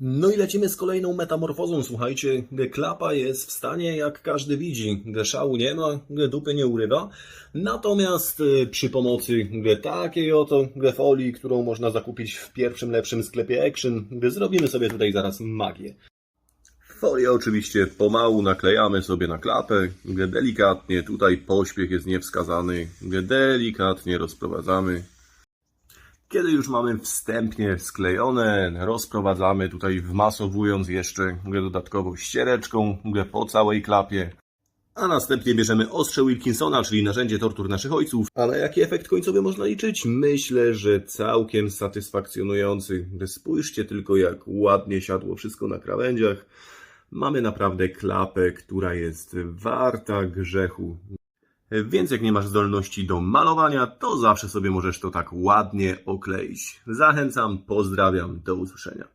No i lecimy z kolejną metamorfozą. Słuchajcie, klapa jest w stanie, jak każdy widzi, szału nie ma, dupy nie urywa. Natomiast e, przy pomocy takiej oto folii, którą można zakupić w pierwszym lepszym sklepie Action, zrobimy sobie tutaj zaraz magię. Folię oczywiście pomału naklejamy sobie na klapę, delikatnie, tutaj pośpiech jest niewskazany, delikatnie rozprowadzamy. Kiedy już mamy wstępnie sklejone, rozprowadzamy tutaj wmasowując jeszcze dodatkowo ściereczką po całej klapie. A następnie bierzemy ostrze Wilkinsona, czyli narzędzie tortur naszych ojców. Ale jaki efekt końcowy można liczyć? Myślę, że całkiem satysfakcjonujący. Spójrzcie tylko, jak ładnie siadło wszystko na krawędziach. Mamy naprawdę klapę, która jest warta grzechu. Więc jak nie masz zdolności do malowania, to zawsze sobie możesz to tak ładnie okleić. Zachęcam, pozdrawiam, do usłyszenia.